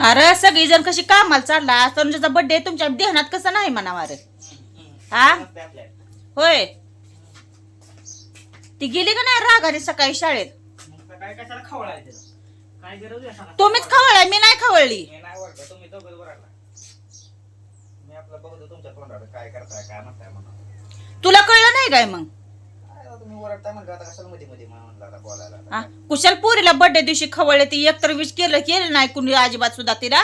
अरे सगळी जण कशी कामाला चालला? तनुजाचा बर्थडे तुमच्या ध्यानात कसं नाही म्हणावा रे हा? होय. ती गेली का नाही रागाने सकाळी शाळेत? खवळाय तुम्हीच खवळलाय मी नाही खवळली. तुला कळलं नाही काय मग? ओरडताय म्हणलं आता कशाला मध्ये मध्ये म्हणलं आता बोलायला आता. हा? काय? कुशाल पोरीला बर्थडे दिवशी खवळले ती एकतर विश केलं केलं नाही कुणी अजिबात सुद्धा तिला.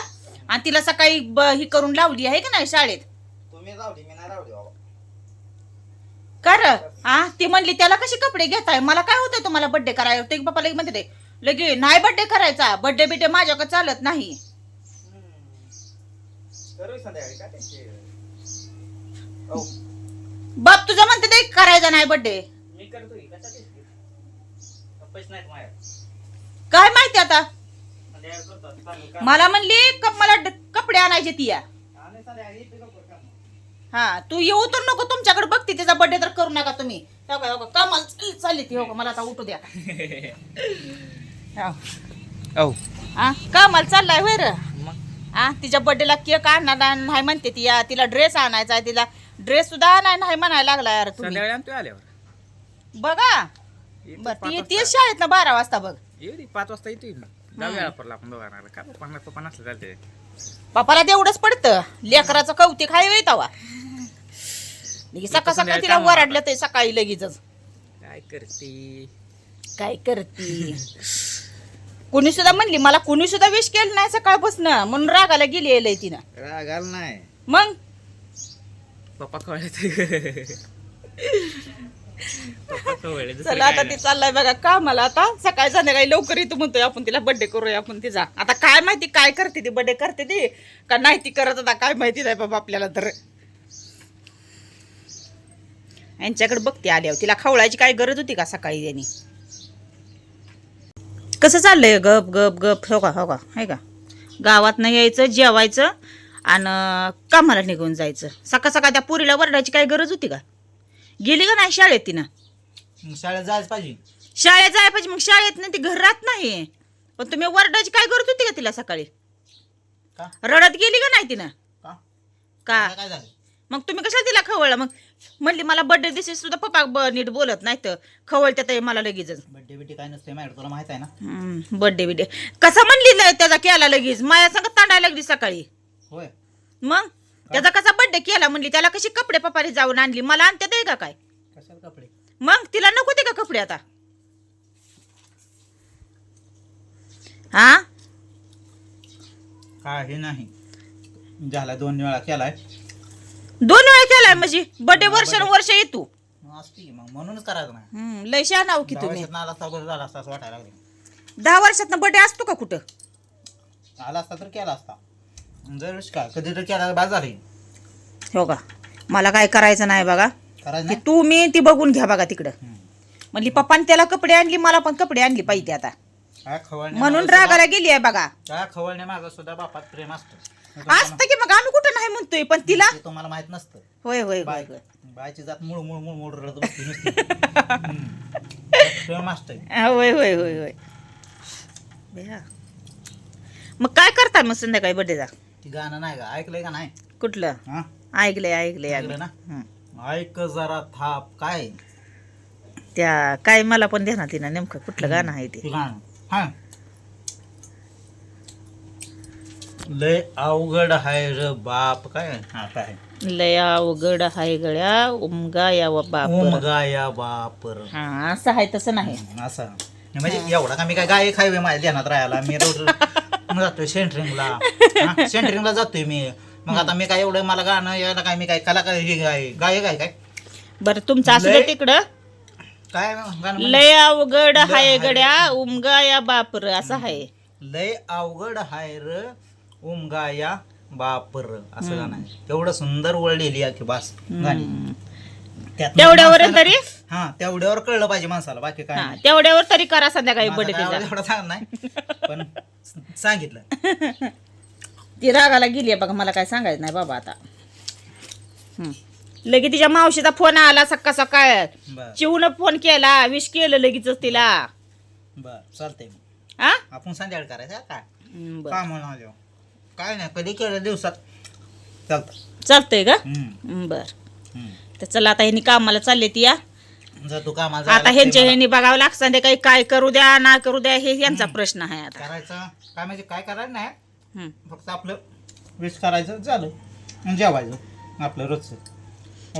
आणि तिला सकाळी ब- ही करून लावली आहे का नाही शाळेत? तुम्ही रावली मी नाही रावली बाबा. कर. हा? ती म्हणली त्याला कशी कपडे घेताय? मला काय होतंय तुम्हाला बर्थडे करायला? ते पप्पा लगे म्हणते ते, लगे नाही बर्थडे करायचा. बर्थडे बिड्डे माझ्याकडे चालत नाही. करू संध्याकाळी काय त्यांचे हो बाप तुझा म्हणते ते करायचा नाही बर्थडे काय माहिती आता? मला म्हणली कप मला कपडे आणायचे ती या. हा तू येऊ तर नको तुमच्याकडे बघते तिचा बर्थडे तर करू नका तुम्ही. हो हो कामाला चाल- चालली ती हो का, मला आता उठू द्या. हो. हो कामाला चाललाय होय र. हा तिच्या बर्थडेला केक आणणार नाही म्हणते ती या. तिला ड्रेस आणायचा आहे तिला ड्रेस सुद्धा आणाय नाही म्हणायला लागला यार तुम्ही. बघा. बर पाच ती वाजता. ती शाळेत ना बारा वाजता बघ. येऊ दे पाच वाजता येतोय मी आपण दोघांना चालते. पप्पाला तेवढंच पडतं. लेकराचं कौतिक हाय वेळ तवा. सकाळ सकाळ तिला वराडलं ते सकाळी लगेचच. काय करते? काय करती? कुणी सुद्धा म्हणली मला कुणी सुद्धा विश केलं नाही सकाळपासून. म्हणून रागाला गेली लय तिनं. रागाल नाही. मग? पप्पा दुसरं चला आता ती. चाललाय बघा कामाला आता. सकाळी संध्याकाळी लवकर येतो म्हणतोय आपण तिला बर्थडे करूया आपण तिचा. आता काय माहिती काय करते ती? बर्थडे करते ती? का नाही ती करत आता? काय माहिती नाही बाबा आपल्याला तर. यांच्याकडे बघते आल्यावर. तिला खवळायची काय गरज होती का सकाळी त्यांनी? कसं चाललंय? गप गप गप. हो का हो का? आहे का? गावात नाही यायचं जेवायचं आणि कामाला निघून जायचं. सकाळ सकाळ त्या पुरीला वरडायची काय गरज होती का? गेली का नाही शाळेत तिनं? मग शाळेत जायच पाहिजे. शाळेत जाय पाहिजे मग शाळेत नाही ती घर राहत नाही. पण तुम्ही वरडायची काय करत होती का तिला सकाळी? का? रडत गेली का नाही तिनं? का? का? काय झालं? मग तुम्ही कशाला तिला खवळलं? मग म्हणली मला बर्थडे दिवशी सुद्धा पप्पा ब- नीट बोलत नाही तर खवळत्यात आहे मला लगेचच. बड्डे बिड्डे काय नसते माझ्या तुला माहीत आहे ना? बर्थडे बिड्डे कसा म्हणली त्याचा केला लगेच? माया संग तांडायला लागली सकाळी. होय. मग? त्याचा कसा बर्थडे केला म्हणली त्याला कशी कपडे पप्पाने जाऊन आणली मला आणते ते का काय? कशाला कपडे? मग तिला नको ते का कपडे आता? हा? काही नाही. झाला दोन वेळा केलाय. दोन वेळा केलाय म्हणजे? बर्थडे वर्षानुवर्ष येतो असते मग म्हणूनच करायचं नाही. हम्म, लय हो की दहा तुम्ही. वर्षात आला असता बरं झाला असता असं वाटायला लागलं. दहा वर्षात बर्थडे असतो का कुठं? आला असता तर केला असता. का कधी तर केला बाद झाली हो का? मला काय करायचं नाही बघा. करायचं ते नाही? तू मी ती बघून घ्या बघा तिकडं. म्हणली पप्पाने त्याला कपडे आणली मला पण कपडे आणली पाहिजे आता. काय खवळणे म्हणून रागाला गेली आहे बघा. काय खवळणे माझं सुद्धा बापात प्रेम असतं. असतं की मग आम्ही कुठं नाही म्हणतोय पण तिला ते तुम्हाला माहीत नसतं. होय होय होय बाय होय. बायची जात मूळ मूळ मूळ मूळ रडत बसते नुसती. हम्म. प्रेम असतं हा, होय होय होय होय. बया. मग काय करता मग संध्याकाळी बर्थडेचा ती गाणं नाही का? ऐकलंय का नाही? कुठलं? हा? ऐकलंय ऐकलंय. ऐकलं ना? हं. ऐक जरा थाप. काय? त्या काय मला पण देणार तिनं नेमकं? कुठलं गाणं आहे ते? ते गाणं. हा. लय अवघड हाय र बाप. काय? हा काय? लया अवघड हाय गळ्या उमगा यावा बाप. ओमगा या बाप र. हा असं आहे तसं नाही. असं. म्हणजे एवढा का मी काय गाय खावे माझ्या ध्यानात राहायला? मी रोज मग जातोय सेंटरिंगला सेंटरिंगला जातोय मी. मग आता मी काय एवढं मला गाणं यायला काय मी काय कलाकार हे गाय गाय काय काय? बरं तुमचं असू दे लय- तिकडं. काय गाणं म्हण- लय अवघड हाय गड्या उमगा या बापर असं आहे लय अवघड हाय र ओमगा या बाप र असं गाणं आहे. एवढं सुंदर वळलेली आहे की बास गाणी. तेवढ्यावर माणसाला- तरी? हा तेवढ्यावर कळलं पाहिजे माणसाला बाकी काय हा नाही. तेवढ्यावर तरी करा संध्याकाळी माझा बर्थडे काय तिचा एवढा नाही. पण सांगितलं. ती रागाला गेली बघा मला काय सांगायचं नाही बाबा आता. हं. लगे तिच्या मावशीचा फोन आला सकाळ सकाळ. बर. चिवून फोन केला विश केलं लगेच तिला. बर चालतंय मग. हा? आपण संध्याकाळी करायचं हा काय बरं. काय म्हणून आलो काय नाही कधी केलं दिवसात? चालतं चालतंय का? हम्म, बर. हम्म. तर चला आता ह्यांनी कामाला चालले ती या कामाला आता ह्यांच्या लागतंय ह्यांनी बघावं लागतं संध्याकाळी काय करू द्या ना करू द्या हे यांचा प्रश्न आहे मला. आता. करायचं? काय म्हणजे काय करायचं नाही? हम्म. फक्त आपलं विश करायचं झालं. आणि जेवायचं आपलं रोजचं.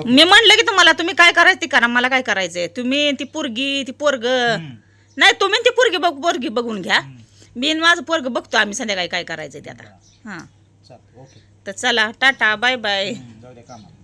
मी म्हणलं की तुम्हाला तुम्ही काय करायचं ते करा मला काय करायचंय? तुम्ही ती पोरगी ती पोरग. हम्म. नाही तुम्ही ती पोरगी बघ पोरगी बघून घ्या. हम्म. मी आणि माझं पोरग बघतो आम्ही संध्याकाळी काय करायचंय ते आता. हां. चालतं ओके. तर चला टाटा बाय बाय. हम्म, जाऊ कामाला.